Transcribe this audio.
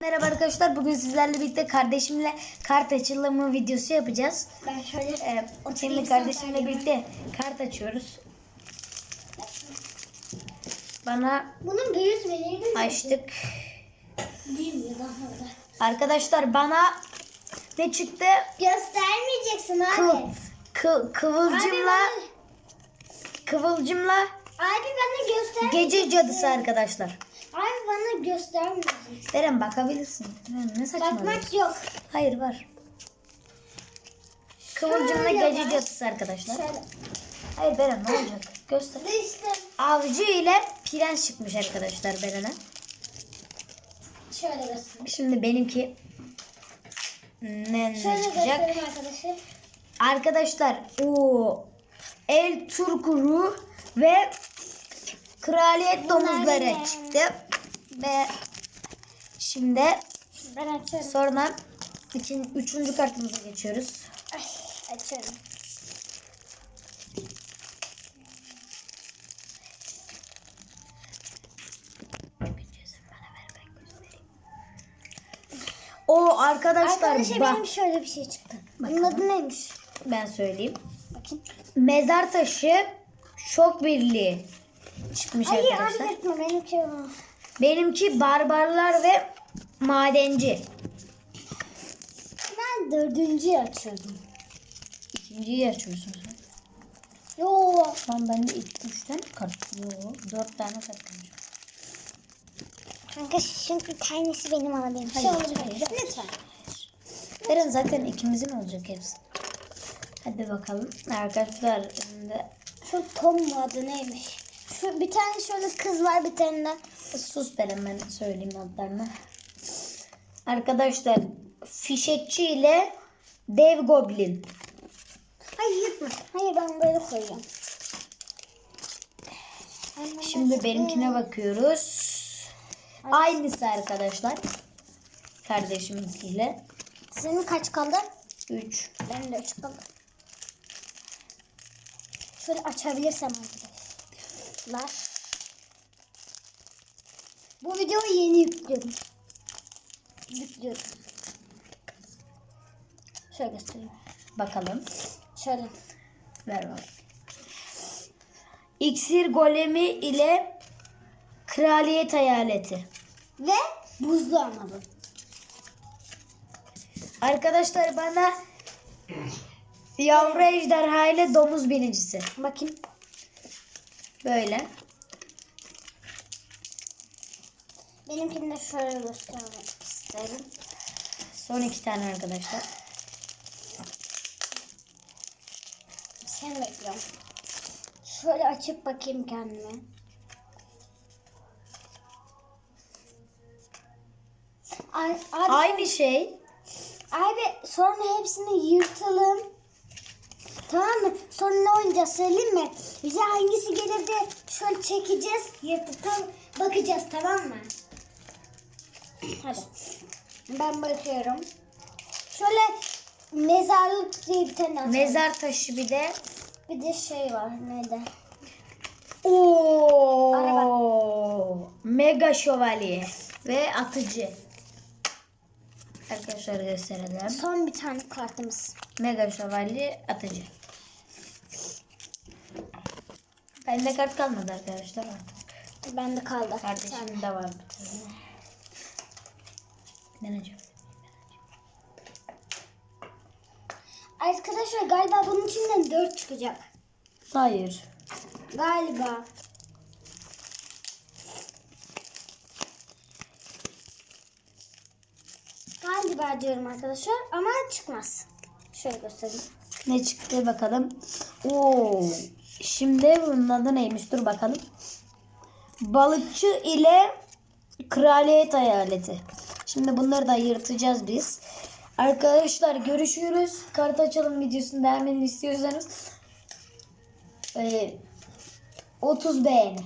Merhaba arkadaşlar. Bugün sizlerle birlikte kardeşimle kart açılımı videosu yapacağız. Ben şöyle Ee, şimdi kardeşimle birlikte kart açıyoruz. Bana Bunun büyük açtık. Arkadaşlar bana ne çıktı? Göstermeyeceksin abi. Kıv, kı- kıvılcımla Abi kıvılcımla bana, abi bana göster. gece cadısı arkadaşlar. Bana göstermeyeceksin. Deren bakabilirsin. Ne saçmalıyorsun? Bakmak yok. Hayır var. Kıvılcımla Şöyle gece var. cadısı arkadaşlar. Şöyle. Hayır Beren ne olacak? Göster. İşte Avcı ile prens çıkmış arkadaşlar Beren'e. şöyle göstereyim. Şimdi benimki ne, ne Şöyle çıkacak? göstereyim arkadaşlar. Arkadaşlar o El Turkuru ve Kraliyet domuzları ne? çıktı. Ve şimdi Ben açıyorum. sonra için, üçüncü kartımıza geçiyoruz. Ay, açıyorum. O arkadaşlar Arkadaşlar bak benim şöyle bir şey çıktı. Bunun adı neymiş? ben söyleyeyim. Bakayım. Mezar taşı şok birliği çıkmış Hayır arkadaşlar. abi etme benimki o. Benimki barbarlar ve madenci. Ben dördüncüyü açıyordum. İkinciyi açıyorsun sen. Yo. Lan bende ilk üç tane kart. Yo, dört tane kart kalmış. Kanka çünkü tanesi benim alabildiğim. Hayır, Şey olabilir. hayır. Lütfen. Eren zaten ikimizin olacak hepsi. Hadi bakalım. Arkadaşlar şimdi Şu Tom adı neymiş? Şu bir tane şöyle kız var bir tane de. sus ben söyleyeyim adlarını. Arkadaşlar fişekçi ile dev goblin. Hayır yırtma. Hayır ben böyle koyacağım. Şimdi benimkine bakıyoruz. Aynısı arkadaşlar. Kardeşiminkiyle. Senin kaç kaldı? 3. Benim de üç kaldı. Şöyle açabilirsem arkadaşlar. Bu videoyu yeni yüklüyorum. Yüklüyorum. Şöyle göstereyim. Bakalım. Şöyle. Ver bak. İksir golemi ile kraliyet hayaleti. Ve buzlu ama bu. Arkadaşlar bana yavru ejderha ile domuz binicisi. Bakayım. Böyle. Benimkini de şöyle göstermek isterim. Son iki tane arkadaşlar. Seni bekliyorum. Şöyle açıp bakayım kendime. Ay, abi, Aynı şey. abi sonra hepsini yırtalım. Tamam mı? Sonra ne oynayacağız söyleyeyim mi? Bize hangisi gelir de şöyle çekeceğiz. Yırtıp bakacağız tamam mı? Hadi. Ben bakıyorum. Şöyle mezarlık diye bir tane atalım. Mezar taşı bir de. Bir de şey var neydi? Oo! Mega şövalye ve atıcı. Arkadaşlar gösterelim. Son bir tane kartımız. Mega şövalye atıcı. Bende kart kalmadı arkadaşlar artık. Bende kaldı. Kardeşim de var bir tane. Deneyeceğim. Arkadaşlar galiba bunun içinden 4 çıkacak. Hayır. Galiba. Galiba diyorum arkadaşlar ama çıkmaz. Şöyle göstereyim. Ne çıktı bakalım. Oo. Şimdi bunun adı neymiş? Dur bakalım. Balıkçı ile kraliyet hayaleti. Şimdi bunları da yırtacağız biz. Arkadaşlar görüşürüz. Kart açalım videosunu beğenmeni istiyorsanız. e, 30 beğeni.